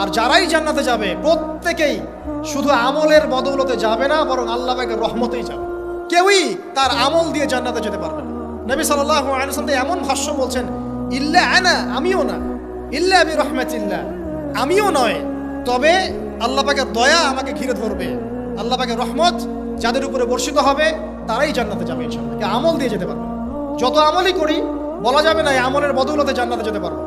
আর যারাই জান্নাতে যাবে, প্রত্যেকেই শুধু আমলের বদৌলতে যাবে না, বরং আল্লাহ রহমতেই যাবে। কেউই তার আমল দিয়ে জান্নাতে যেতে পারবে না। নবী সাল্লাহ এমন ভাষ্য বলছেন, ইল্লা আনা, আমিও না। ইল্লা আমি রহমাতিল্লাহ আমিও নয়, তবে আল্লাহ পাকের দয়া আমাকে ঘিরে ধরবে। আল্লাহ পাকের রহমত যাদের উপরে বর্ষিত হবে, তারাই জান্নাতে যাবে আমল দিয়ে যেতে পারবে যত আমলই করি, বলা যাবে না এই আমলের বদৌলতে জান্নাতে যেতে পারব।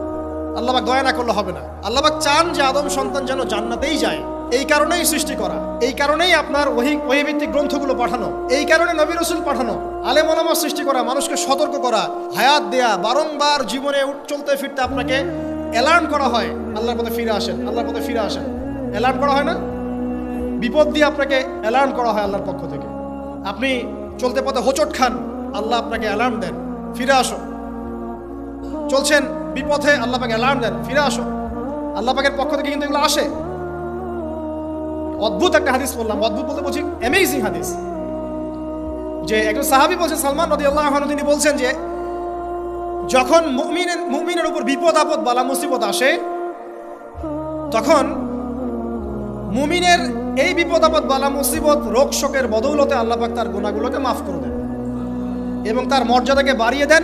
আল্লাহবাক দয়া না করলে হবে না। আল্লাহবাক চান যে আদম সন্তান যেন জান্নাতেই যায়। এই কারণেই সৃষ্টি করা। এই কারণেই আপনার ওহি, ওহিভিত্তিক গ্রন্থগুলো পাঠানো। এই কারণে নবী রসুল পাঠানো। আলেম ওলামা সৃষ্টি করা, মানুষকে সতর্ক করা, হায়াত দেয়া, বারংবার জীবনে চলতে ফিরতে আপনাকে অ্যালার্ম করা হয়। আল্লাহর পথে ফিরে আসেন, আল্লাহর পথে ফিরে আসেন। অ্যালার্ম করা হয় না? বিপদ দিয়ে আপনাকে অ্যালার্ম করা হয় আল্লাহর পক্ষ থেকে। আপনি চলতে পথে হোচট খান, আল্লাহ আপনাকে অ্যালার্ম দেন। ফিরে আসো চলছেন বিপথে আল্লাহ পাকে অ্যালার্ম দেন, ফিরে আসো। আল্লাহ পাকের পক্ষ থেকে কিন্তু এগুলো আসে। অদ্ভুত একটা হাদিস বললাম, অদ্ভুত বলতে বলছি অ্যামেজিং হাদিস। যে একজন সাহাবি বলছেন, সালমান নদী আল্লাহ তিনি বলছেন যে, যখন মুমিনের মুমিনের উপর বিপদ, আপদ, বালা, মুসিবত আসে, তখন মুমিনের এই বিপদ, আপদ, বালা, মুসিবত, রোগ, শোকের বদৌলতে আল্লাহ পাক তার গুণাগুলোকে মাফ করে দেন এবং তার মর্যাদাকে বাড়িয়ে দেন।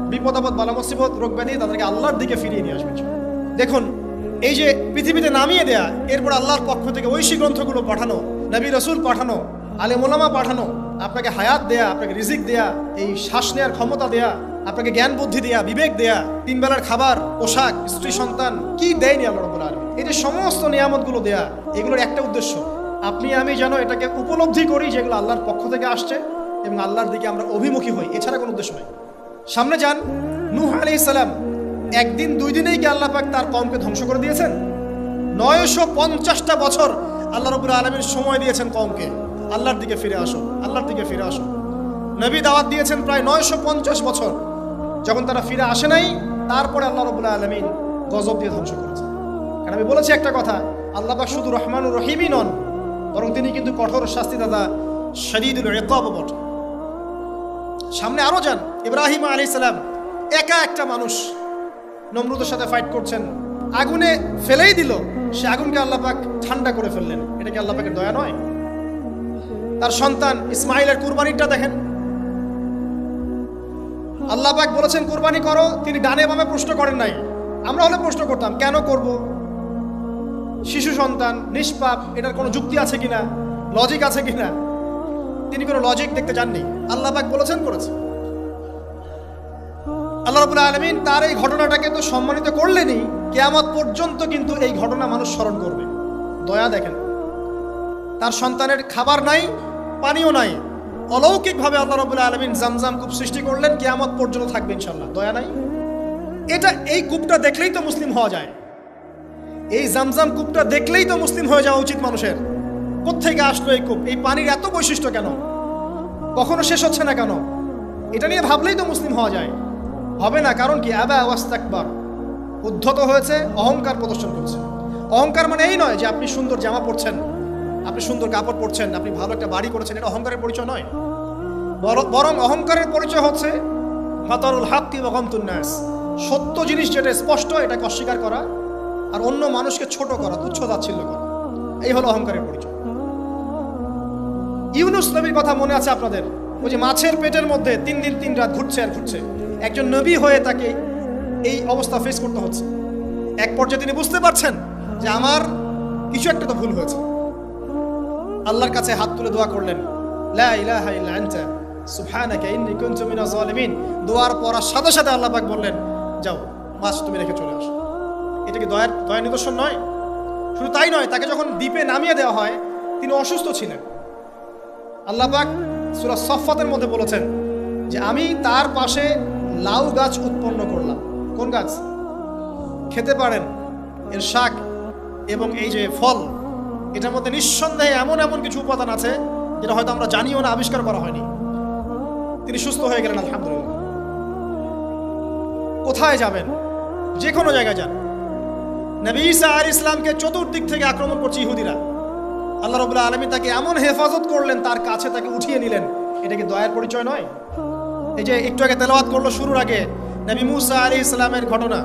বিপদ, আপদ, বালা রোগ ব্যাধি তাদেরকে আল্লাহর দিকে ফিরিয়ে নিয়ে আসবে। দেখুন, এই যে পৃথিবীতে নামিয়ে দেয়া, এরপর আল্লাহর পক্ষ থেকে ঐশী গ্রন্থগুলো পাঠানো, নবী রসুল পাঠানো, আলে মোলামা পাঠানো, আপনাকে হায়াত দেয়া, আপনাকে রিজিক দেয়া, এই শ্বাস নেওয়ার ক্ষমতা দেয়া, আপনাকে জ্ঞান বুদ্ধি দেয়া, বিবেক দেয়া, তিন বেলার খাবার, পোশাক, স্ত্রী, সন্তান, কি দেয়নি আল্লাহ রব্বুল আলামিন? এই যে সমস্ত নিয়ামতগুলো দেয়া, এগুলোর একটা উদ্দেশ্য, আপনি আমি যেন এটাকে উপলব্ধি করি যেগুলো আল্লাহর পক্ষ থেকে আসছে এবং আল্লাহর দিকে আমরা অভিমুখী হই, এছাড়া কোনো উদ্দেশ্য নেই। সামনে যান। নূহ আলি সালাম, একদিন দুই দিনেই কি আল্লাহ পাক তার কমকে ধ্বংস করে দিয়েছেন? নয়শো পঞ্চাশটা বছর আল্লাহ রবুল আলমীর সময় দিয়েছেন কমকে আল্লাহর দিকে ফিরে আসো, আল্লাহর দিকে ফিরে আসো। নবী দাওয়াত দিয়েছেন প্রায় নয়শো পঞ্চাশ বছর। যখন তারা ফিরে আসে নাই, তারপরে আল্লাহ রবুল্লাহ আলমিন গজব দিয়ে ধ্বংস করেছে কারণ আমি বলেছি একটা কথা, আল্লাহ পাক শুধু রহমানুর রহিমই নন, বরং তিনি কিন্তু কঠোর শাস্তি শাস্তিদাতা শরীদুল রেকব বটে। সামনে আরও যান। ইব্রাহিম আলী সালাম একা একটা মানুষ। নমরুদের সাথে ফাইট করছেন। আগুনে ফেলেই দিল। সে আগুনকে আল্লাহ পাক ঠান্ডা করে ফেললেন। এটা কি আল্লাহ পাকের দয়া নয়? তার সন্তান ইসমাইলের কুরবানিটা দেখেন। আল্লাহ পাক বলেছেন, কুরবানি করো। তিনি ডানে বামে প্রশ্ন করেন নাই। আমরা হলে প্রশ্ন করতাম, কেন করব? শিশু সন্তান, নিষ্পাপ, এটার কোনো যুক্তি আছে কিনা? লজিক আছে কিনা? তিনি কোনো লজিক দেখতে যাননি আল্লাহ পাক বলেছেন করেছে। আল্লাহ রবুল্লা আলমিন তার এই ঘটনাটাকে তো সম্মানিত করলেনই, কেয়ামত পর্যন্ত কিন্তু এই ঘটনা মানুষ স্মরণ করবে। দয়া দেখেন, তার সন্তানের খাবার নাই, পানিও নাই। অলৌকিকভাবে আল্লাহ রবুল্লা আলমিন জামজাম কূপ সৃষ্টি করলেন, কেয়ামত পর্যন্ত থাকবে ইনশাল্লাহ দয়া নাই? এটা এই কূপটা দেখলেই তো মুসলিম হওয়া যায়। এই জামজাম কূপটা দেখলেই তো মুসলিম হয়ে যাওয়া উচিত মানুষের। কোথেকে আসলো এই কূপ? এই পানির এত বৈশিষ্ট্য কেন? কখনো শেষ হচ্ছে না কেন? এটা নিয়ে ভাবলেই তো মুসলিম হওয়া যায়। হবে না, কারণ কি? আবা ওয়াস্তাকবার উদ্ধত হয়েছে, অহংকার প্রদর্শন করছে। অহংকার মানে এই নয় যে আপনি সুন্দর জামা পরছেন, আপনি সুন্দর কাপড় পরছেন, আপনি ভালো একটা বাড়ি করেছেন, এটা অহংকারের পরিচয় নয়। বরং অহংকারের পরিচয় হচ্ছে ফাতারুল হাক্কি ওয়াকামতুন্নাস সত্য জিনিস যেটা স্পষ্ট, এটাকে অস্বীকার করা আর অন্য মানুষকে ছোট করা, তুচ্ছ তাচ্ছিল্য করা। এই হলো অহংকারের পরিচয়। ইউনুস নবীর কথা মনে আছে আপনাদের? ওই যে মাছের পেটের মধ্যে তিন দিন তিন রাত ঘুরছে আর ঘুরছে। একজন নবী হয়ে তাকে এই অবস্থা ফেস করতে হচ্ছে। এক পর্যায়ে তিনি বুঝতে পারছেন যে আমার কিছু একটা তো ভুল হয়েছে। আল্লাহর কাছে হাত তুলে দোয়া করলেন দোয়ার পড়ার সাথে সাথে আল্লাহ পাক বললেন, যাও, মাছ তুমি রেখে চলে আসো। এটা কি দয়ার, দয়া নিদর্শন নয়? শুধু তাই নয়, তাকে যখন দ্বীপে নামিয়ে দেওয়া হয়, তিনি অসুস্থ ছিলেন। আল্লাহ পাক সূরা সফফাতের মধ্যে বলেছেন যে আমি তার পাশে লাউ গাছ উৎপন্ন করলাম। কোন গাছ? খেতে পারেন এর শাক এবং এই যে ফল, এটার মধ্যে নিঃসন্দেহে এমন এমন কিছু উপাদান আছে যেটা হয়তো আমরা জানিও না, আবিষ্কার করা হয়নি। তিনি সুস্থ হয়ে গেলেন, আলহামদুলিল্লাহ। কোথায় যাবেন? যে কোনো জায়গায় যান। নবী ঈসা আর ইসলামকে চতুর্দিক থেকে আক্রমণ করছে ইহুদিরা। আল্লাহ রবুল্লাহ আলমী তাকে এমন হেফাজত করলেন, তার কাছে তাকে উঠিয়ে নিলেন। এটা কি দয়ার পরিচয় নয়? এই যে একটু আগে তেলাওয়াত করল শুরুর আগে, নবী মুসা আলী ইসলামের ঘটনা।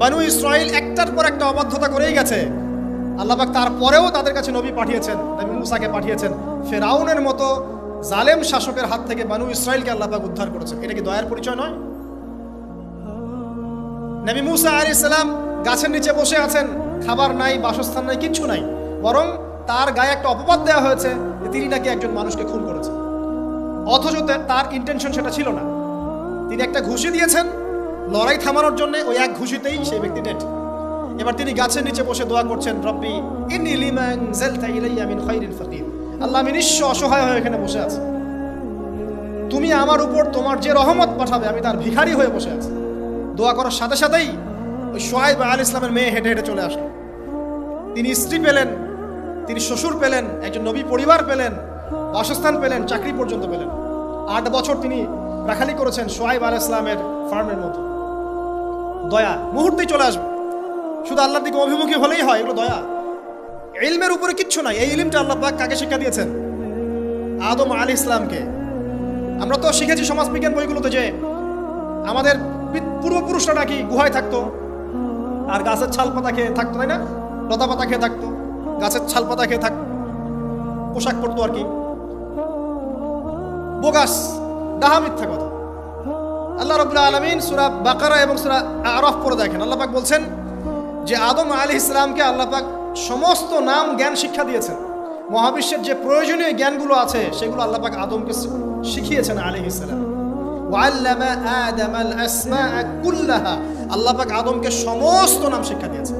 বানু ইসরাইল একটার পর একটা অবাধ্যতা করেই গেছে। আল্লাহবাক তারপরেও তাদের কাছে নবী পাঠিয়েছেন, নবী মুসাকে পাঠিয়েছেন। ফেরাউনের মতো জালেম শাসকের হাত থেকে বানু ইসরাইলকে আল্লাহবাক উদ্ধার করেছেন। এটা কি দয়ার পরিচয় নয়? নবী মুসা আলী ইসলাম গাছের নিচে বসে আছেন, খাবার নাই, বাসস্থান নাই, কিচ্ছু নাই। বরং তার গায়ে একটা অপবাদ দেওয়া হয়েছে যে তিনি নাকি একজন মানুষকে খুন করেছেন। অথচ তার ইন্টেনশন সেটা ছিল না। তিনি একটা ঘুষি দিয়েছেন, লড়াই থামানোর জন্য ওই এক ঘুষিতেই সেই ব্যক্তি ডেট এবার তিনি গাছের নিচে বসে দোয়া করছেন, রব্বি, ইন্নি লিমান জালতা ইলাইয়া মিন খাইরিল ফাকির। আল্লাহ আমি নিঃস্ব অসহায় হয়ে এখানে বসে আছি। তুমি আমার উপর তোমার যে রহমত পাঠাবে, আমি তার ভিখারি হয়ে বসে আছি। দোয়া করার সাথে সাথেই ওই সোহাইব আল ইসলামের মেয়ে হেঁটে হেঁটে চলে আসলো। তিনি স্ত্রী পেলেন তিনি শ্বশুর পেলেন, একজন নবী পরিবার পেলেন, বাসস্থান পেলেন, চাকরি পর্যন্ত পেলেন। আট বছর তিনি রাখালি করেছেন সোহাইব আল ইসলামের ফার্মের মতো দয়া, মুহূর্তেই চলে আসবে। শুধু আল্লাহর দিকে অভিমুখী হলেই হয়, এগুলো দয়া। ইলমের উপরে কিচ্ছু নাই, এই ইলিমটা আল্লাহ পাক কাকে শিক্ষা দিয়েছেন? আদম আলী ইসলামকে আমরা তো শিখেছি সমাজবিজ্ঞান বইগুলোতে যে আমাদের পূর্বপুরুষরা নাকি গুহায় থাকতো, আর গাছের ছাল পাতা খেয়ে থাকতো, তাই না? লতা পাতা খেয়ে থাকতো। গাছের ছাল পাতা খেয়ে থাক। পোশাক পরতো আর কি। বোগাস, ডাহা মিথ্যা কথা। আল্লাহ রবুল্লা আলমিন সুরা বাকারা এবং সুরা আরফ পরে দেখেন। আল্লাপাক বলছেন যে আদম আলী ইসলামকে আল্লাপাক সমস্ত নাম জ্ঞান শিক্ষা দিয়েছেন। মহাবিশ্বের যে প্রয়োজনীয় জ্ঞানগুলো আছে, সেগুলো আল্লাপাক আদমকে শিখিয়েছেন আলী ইসলাম আল্লাপাক আদমকে সমস্ত নাম শিক্ষা দিয়েছেন।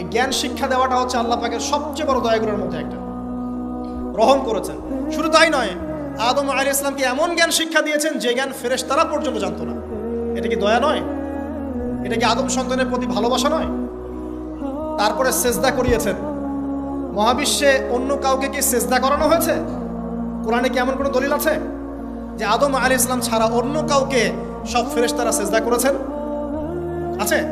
এই জ্ঞান শিক্ষা দেওয়াটা হচ্ছে আল্লাহ পাকের সবচেয়ে বড় দয়াগুলোর মধ্যে একটা। রহম করেছেন। শুধু তাই নয়, আদম আলী ইসলামকে এমন জ্ঞান শিক্ষা দিয়েছেন যে জ্ঞান ফেরেশ তারা পর্যন্ত জানতো না। এটা কি দয়া নয়? এটা কি আদম সন্তানের প্রতি ভালোবাসা নয়? তারপরে সেজদা করিয়েছেন। মহাবিশ্বে অন্য কাউকে কি সেজদা করানো হয়েছে? কোরআনে কি এমন কোনো দলিল আছে? যে আদম আলী ইসলাম ছাড়া অন্য কাউকে সব ফেরেশতারা সেজদা করেছেন? আছে?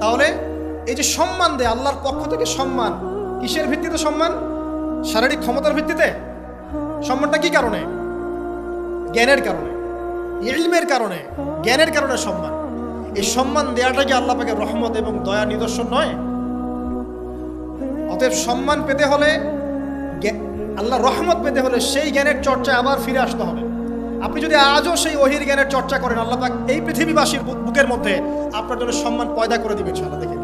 তাহলে এই যে সম্মান দেয়, আল্লাহর পক্ষ থেকে সম্মান। কিসের ভিত্তিতে সম্মান? শারীরিক ক্ষমতার ভিত্তিতে? সম্মানটা কি কারণে? জ্ঞানের কারণে। ইলমের কারণে। জ্ঞানের কারণে সম্মান। এই সম্মান দেওয়াটা কি আল্লাহ পাকে রহমত এবং দয়া নিদর্শন নয়? অতএব সম্মান পেতে হলে আল্লাহ রহমত পেতে হলে সেই জ্ঞানের চর্চায় আবার ফিরে আসতে হবে। আপনি যদি আজও সেই অহির জ্ঞানের চর্চা করেন, আল্লাহ পাক এই পৃথিবীবাসীর বুকের মধ্যে আপনার জন্য সম্মান পয়দা করে দিবেন, ইনশাআল্লাহ, দেখে।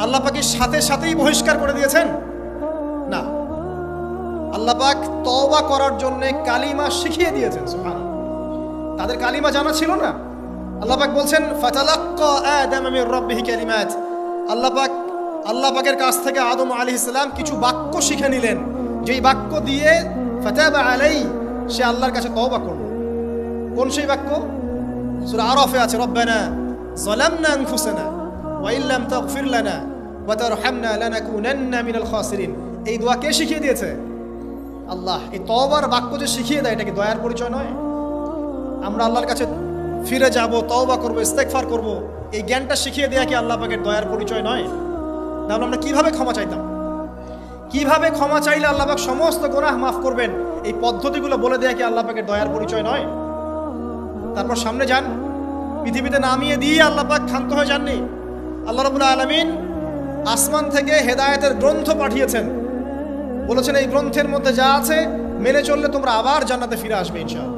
আল্লাহ পাকের সাথে সাথেই বহিষ্কার করে দিয়েছেন? না। আল্লাহ পাক তওবা করার জন্য কালিমা শিখিয়ে দিয়েছেন। তাদের কালিমা জানা ছিল না। আল্লাহ পাক বলছেন, ফাতালাক্কা আদম মির রাব্বিহি কালিমাত। আল্লাহ পাক, আল্লাহ পাকের কাছ থেকে আদম আলাইহিস সালাম কিছু বাক্য শিখে নিলেন। যেই বাক্য দিয়ে ফাতাবা আলাই সে আল্লাহর কাছে তওবা করল। কোন সেই বাক্য? সূরা আরাফে আছে, রব্বানা যালামনা আনফুসানা। ওয়া ইল্লাম তাগফির লানা ওয়া তারহামনা লানাকুনান্না মিনাল খাসিরিন। এই দোয়া কে শিখিয়ে দিয়েছে? আল্লাহ। এই তওবার বাক্য যে শিখিয়ে দেয়, এটা কি দয়ার পরিচয় নয়? আমরা আল্লাহর কাছে ফিরে যাব, তওবা করব, ইস্তেগফার করব। এই জ্ঞানটা শিখিয়ে দেয়া কি আল্লাহ পাকের দয়ার পরিচয় নয়? তাহলে আমরা কীভাবে ক্ষমা চাইতাম? কীভাবে ক্ষমা চাইলে আল্লাহ পাক সমস্ত গোনাহ মাফ করবেন? এই পদ্ধতিগুলো বলে দেয়া কি আল্লাহ পাকের দয়ার পরিচয় নয়? তারপর সামনে যান। পৃথিবীতে নামিয়ে দিয়ে আল্লাহ পাক ক্ষান্ত হয়ে যাননি। আল্লাহ রবুল্লা আলমিন আসমান থেকে হেদায়তের গ্রন্থ পাঠিয়েছেন। বলেছেন, এই গ্রন্থের মধ্যে যা আছে, মেনে চললে তোমরা আবার জান্নাতে ফিরে আসবে ইনশাআল্লাহ।